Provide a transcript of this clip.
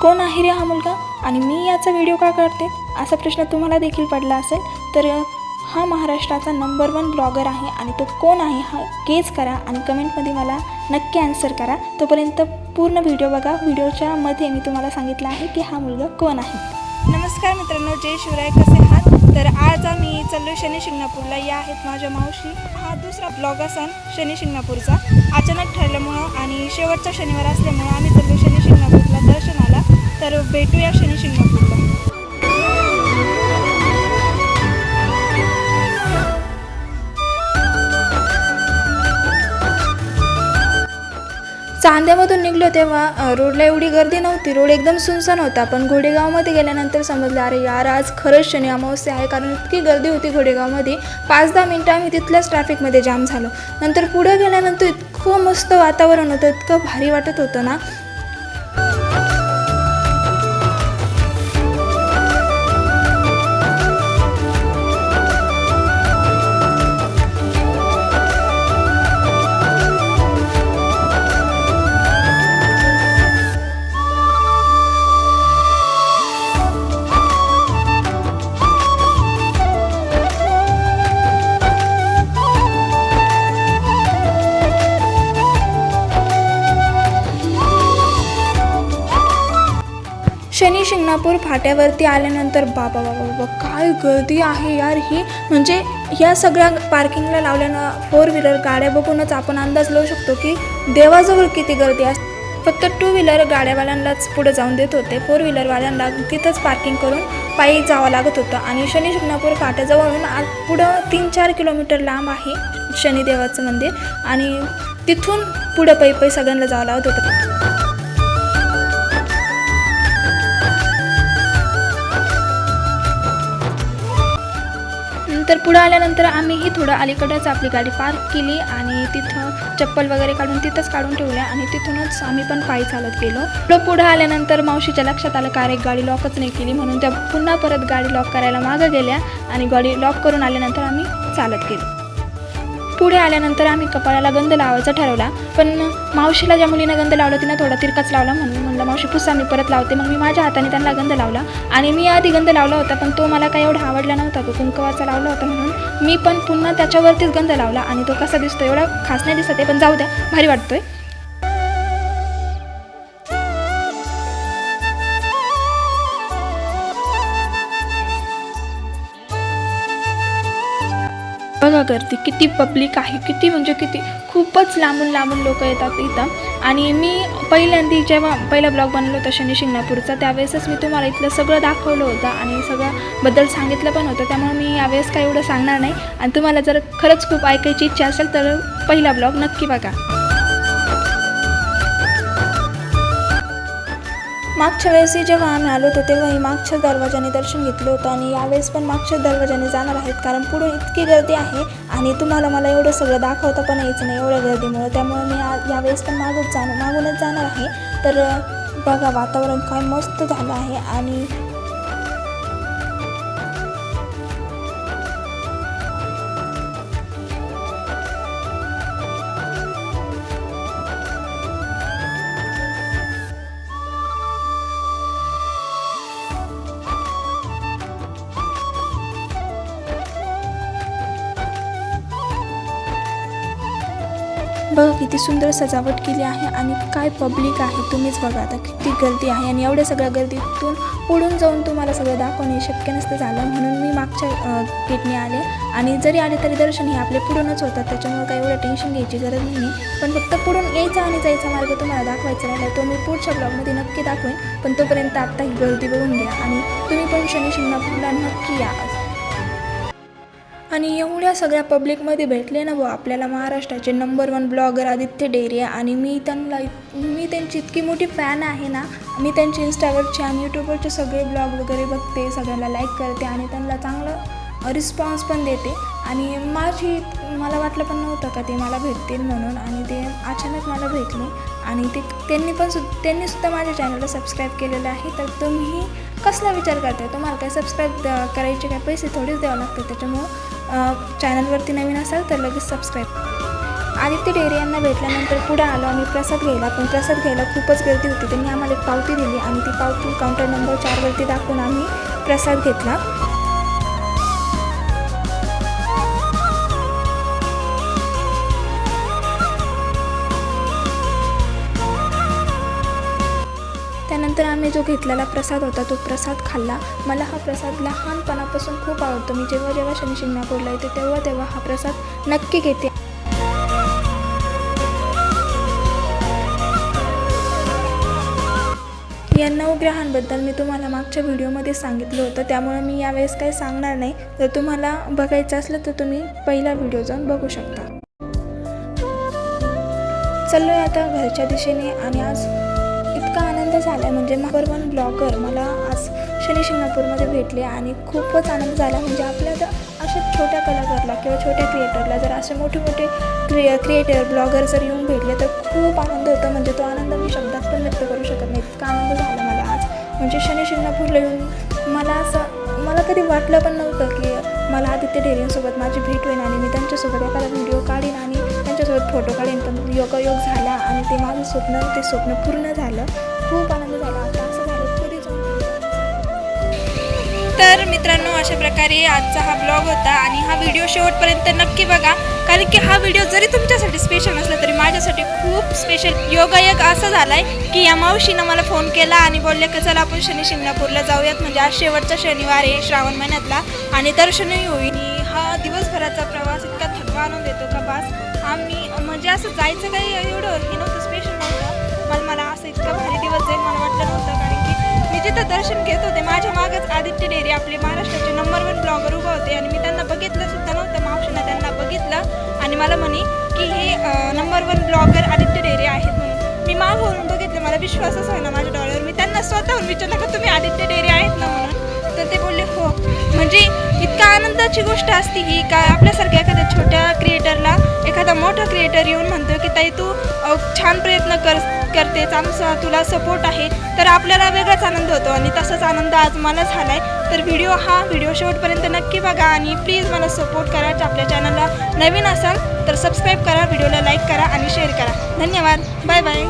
कोण आहे रे हा मुलगा? आणि मी याचा व्हिडिओ का करते? असा प्रश्न तुम्हाला देखील पडला असेल तर हा महाराष्ट्राचा नंबर वन ब्लॉगर आहे आणि तो कोण आहे हा गेज करा आणि कमेंटमध्ये मला नक्की आन्सर करा. तोपर्यंत पूर्ण व्हिडिओ बघा. व्हिडिओच्या मध्ये मी तुम्हाला सांगितलं आहे की हा मुलगा कोण आहे. नमस्कार मित्रांनो जय शिवराय. कसे आहात? तर आज आम्ही चाललो शनी शिंगणापूरला. या आहेत माझ्या मावशी. हा दुसरा ब्लॉग असन शनी शिंगणापूरचा. अचानक ठरल्यामुळं आणि शेवटचा शनिवार असल्यामुळं आम्ही चाललो शनी तर भेटूया शनी शिंगणापूरला चांद्यामधून निघलो तेव्हा रोडला एवढी गर्दी नव्हती. रोड एकदम सुनसान होता पण घोडेगावमध्ये गेल्यानंतर समजलं अरे यार आज खरंच शनी अमावस्या आहे कारण इतकी गर्दी होती घोडेगावमध्ये. पाच दहा मिनटं आम्ही तिथल्याच ट्रॅफिकमध्ये जाम झालो. नंतर पुढे गेल्यानंतर इतकं मस्त वातावरण होतं इतकं भारी वाटत होतं ना. कोल्हापूर फाट्यावरती आल्यानंतर बाबा बाबा बाबा काय गर्दी आहे यार ही? म्हणजे या सगळ्या पार्किंगला लावल्यानं फोर व्हीलर गाड्या बघूनच आपण अंदाज लावू शकतो की देवाजवळ किती गर्दी असते फक्त टू व्हीलर गाड्यावाल्यांनाच पुढे जाऊन देत होते. फोर व्हीलरवाल्यांना तिथंच पार्किंग करून पायी जावं लागत होतं आणि शनी शिंगणापूर फाट्याजवळून आज पुढं तीन चार किलोमीटर लांब आहे शनिदेवाचं मंदिर आणि तिथून पुढं पायी पायी सगळ्यांना जावं लागत होतं. तर पुढं आल्यानंतर आम्हीही थोडं अलीकडंच आपली गाडी पार्क केली आणि तिथं चप्पल वगैरे काढून तिथंच काढून ठेवल्या आणि तिथूनच आम्ही पण पायी चालत गेलो. पुढं पुढं आल्यानंतर मावशीच्या लक्षात आलं का रे गाडी लॉकच नाही केली. म्हणून त्या पुन्हा परत गाडी लॉक करायला मागं गेल्या आणि गाडी लॉक करून आल्यानंतर आम्ही चालत गेलो. पुढे आल्यानंतर आम्ही कपाळाला गंध लावायचा ठरवला. पण मावशीला ज्या मुलीनं गंध लावला तिनं थोडा तिरकाच लावला म्हणून म्हणलं मावशी पुसा मी परत लावते. मग मी माझ्या हाताने त्यांना गंध लावला. आणि मी आधी गंध लावला होता पण तो मला काही एवढा आवडला नव्हता. तो कुंकवाचा लावला होता म्हणून मी पण पुन्हा त्याच्यावरतीच गंध लावला. आणि तो कसा दिसतो एवढा खास नाही दिसत आहे पण जाऊ द्या भारी वाटतोय. बघा गर्दी किती पब्लिक आहे किती म्हणजे किती. खूपच लांबून लांबून लोक येतात इथं. आणि मी पहिल्यांदा जेव्हा पहिला ब्लॉग बनवला होता शनी शिंगणापूरचा त्यावेळेसच मी तुम्हाला इथलं सगळं दाखवलं होतं आणि सगळ्याबद्दल सांगितलं पण होतं. त्यामुळे मी यावेळेस काय एवढं सांगणार नाही. आणि तुम्हाला जर खरंच खूप ऐकायची इच्छा असेल तर पहिला ब्लॉग नक्की बघा. मागच्या वेळेसही जेव्हा आम्ही आलो होतो तेव्हाही मागच्या दरवाजाने दर्शन घेतलं होतं आणि यावेळेस पण मागच्या दरवाजाने जाणार आहेत. कारण पुढे इतकी गर्दी आहे आणि तुम्हाला मला एवढं सगळं दाखवता पण यायचं नाही एवढ्या गर्दीमुळं. त्यामुळे मी यावेळेस पण मागच जाणं मागूनच जाणार आहे. तर बघा वातावरण काय मस्त झालं आहे आणि बघा किती सुंदर सजावट केली आहे आणि काय पब्लिक आहे तुम्हीच बघा आता किती गर्दी आहे आणि एवढ्या सगळ्या गर्दीतून पुढून जाऊन तुम्हाला सगळं दाखवणे शक्य नसतं झालं. म्हणून मी मागच्या गेटने आले आणि जरी आले तरी दर्शन हे आपले पुढूनच होतात. त्याच्यामुळे काही एवढं टेन्शन घ्यायची गरज नाही. पण फक्त पुढून यायचा आणि जायचा मार्ग तुम्हाला दाखवायचा राहिला तो मी पुढच्या ब्लॉगमध्ये नक्की दाखवेन. पण तोपर्यंत आत्ता ही गर्दी बघून घ्या आणि तुम्ही पण शनी शिंगणापूरला नक्की या. आणि एवढ्या सगळ्या पब्लिकमध्ये भेटले ना भाऊ आपल्याला महाराष्ट्राचे number one blogger Aditya Deriya आणि मी त्यांना इत- मी त्यांची इतकी मोठी फॅन आहे ना मी त्यांचे इंस्टावरचे आणि यूट्यूबवरचे सगळे ब्लॉग वगैरे बघते सगळ्यांना लाईक करते आणि त्यांना चांगलं रिस्पॉन्स पण देते. आणि माझी मला वाटलं पण नव्हतं का ते मला भेटतील म्हणून आणि ते अचानक मला भेटले. आणि ते त्यांनी पण सु त्यांनी सुद्धा माझ्या चॅनलला सबस्क्राईब केलेलं आहे. तर तुम्ही कसला विचार करताय? तुम्हाला काय सबस्क्राईब करायचे काय पैसे थोडेच द्यावं लागतात त्याच्यामुळं? चॅनलवरती नवीन असाल तर लगेच सबस्क्राईब आदित्य डेरे यांना भेटल्यानंतर पुढे आलो आम्ही प्रसाद घ्यायला पण प्रसाद घ्यायला खूपच गर्दी होती. त्यांनी आम्हाला एक पावती दिली आणि ती पावती काउंटर नंबर चारवरती दाखवून आम्ही प्रसाद घेतला. त्यानंतर आम्ही जो घेतलेला प्रसाद होता तो प्रसाद खाल्ला. मला हा प्रसाद लहानपणापासून खूप आवडतो. मी जेव्हा जेव्हा शनी शिंगणापूरला येते तेव्हा तेव्हा हा प्रसाद नक्की घेते. या नवग्रहांबद्दल मी तुम्हाला मागच्या व्हिडिओमध्ये सांगितलं होतं. त्यामुळे मी यावेळेस काही सांगणार नाही. जर तुम्हाला बघायचं असलं तर तुम्ही पहिला व्हिडिओ जाऊन बघू शकता. चाललो आहे आता घरच्या दिशेने आणि आज आनंद झाला आहे. म्हणजे नंबर वन ब्लॉगर मला आज शनी शिंगणापूरमध्ये भेटले आणि खूपच आनंद झाला. म्हणजे आपल्या तर अशा छोट्या कलाकारला किंवा छोट्या क्रिएटरला जर असे मोठे मोठे क्रिए क्रिएटर ब्लॉगर जर येऊन भेटले तर खूप आनंद होतो. म्हणजे तो आनंद मी शब्दात पण व्यक्त करू शकत नाही. इतका आनंद झाला मला आज. म्हणजे शनी शिंगणापूरला येऊन मला असं मला कधी वाटलं पण नव्हतं की मला आदित्य ढेरेंसोबत माझी भेट होईल आणि मी त्यांच्यासोबत एखादा व्हिडिओ काढीन आणि त्यांच्यासोबत फोटो काढीन. पण योगायोग झाला आणि ते माझं स्वप्न ते स्वप्न पूर्ण झालं. तर मित्रांनो अशा प्रकारे आजचा हा ब्लॉग होता आणि हा व्हिडिओ शेवटपर्यंत नक्की बघा. कारण की हा व्हिडिओ जरी तुमच्यासाठी स्पेशल नसला तरी माझ्यासाठी खूप स्पेशल योगायोग असा झालाय की या मावशीनं मला फोन केला आणि बोलले की चला आपण शनी शिंगणापूरला जाऊयात. म्हणजे आज शेवटचा शनिवार आहे श्रावण महिन्यातला आणि दर्शनही होईल. हा दिवसभराचा प्रवास इतका थकवा आणून देतो का बास? आम्ही म्हणजे असं जायचं काही एवढं हे नव्हतं स्पेशल नव्हतं. मला मला असं इतका भारी दिवस जाईल मला वाटलं नव्हतं. कारण की मी जिथं दर्शन घेतो आदित्य आपले महाराष्ट्राचे नंबर वन ब्लॉगर उभा होते आणि मी त्यांना बघितलं सुद्धा नव्हतं. मावशीनं त्यांना बघितलं आणि मला म्हणे की हे number one blogger Aditya Dere आहेत म्हणून. मी मागवरून बघितलं मला विश्वासच होईना माझ्या डॉलर मी त्यांना स्वतःहून विचारलं का तुम्ही आदित्य डेरे आहेत ना म्हणून? तर ते बोलले हो. म्हणजे इतका आनंदाची गोष्ट असते ही का आपल्यासारख्या एखाद्या छोट्या क्रिएटरला एखादा मोठा क्रिएटर येऊन म्हणतो की ताई तू छान प्रयत्न कर करतेच आमचा तुला सपोर्ट आहे तर आपल्याला वेगळाच आनंद होतो आणि तसाच आनंद आज मला झाला आहे तर व्हिडिओ हा व्हिडिओ शेवटपर्यंत नक्की बघा आणि प्लीज मला सपोर्ट करा आपल्या चॅनलला नवीन असाल तर सबस्क्राईब करा व्हिडिओला लाईक करा आणि शेअर करा. धन्यवाद. Bye bye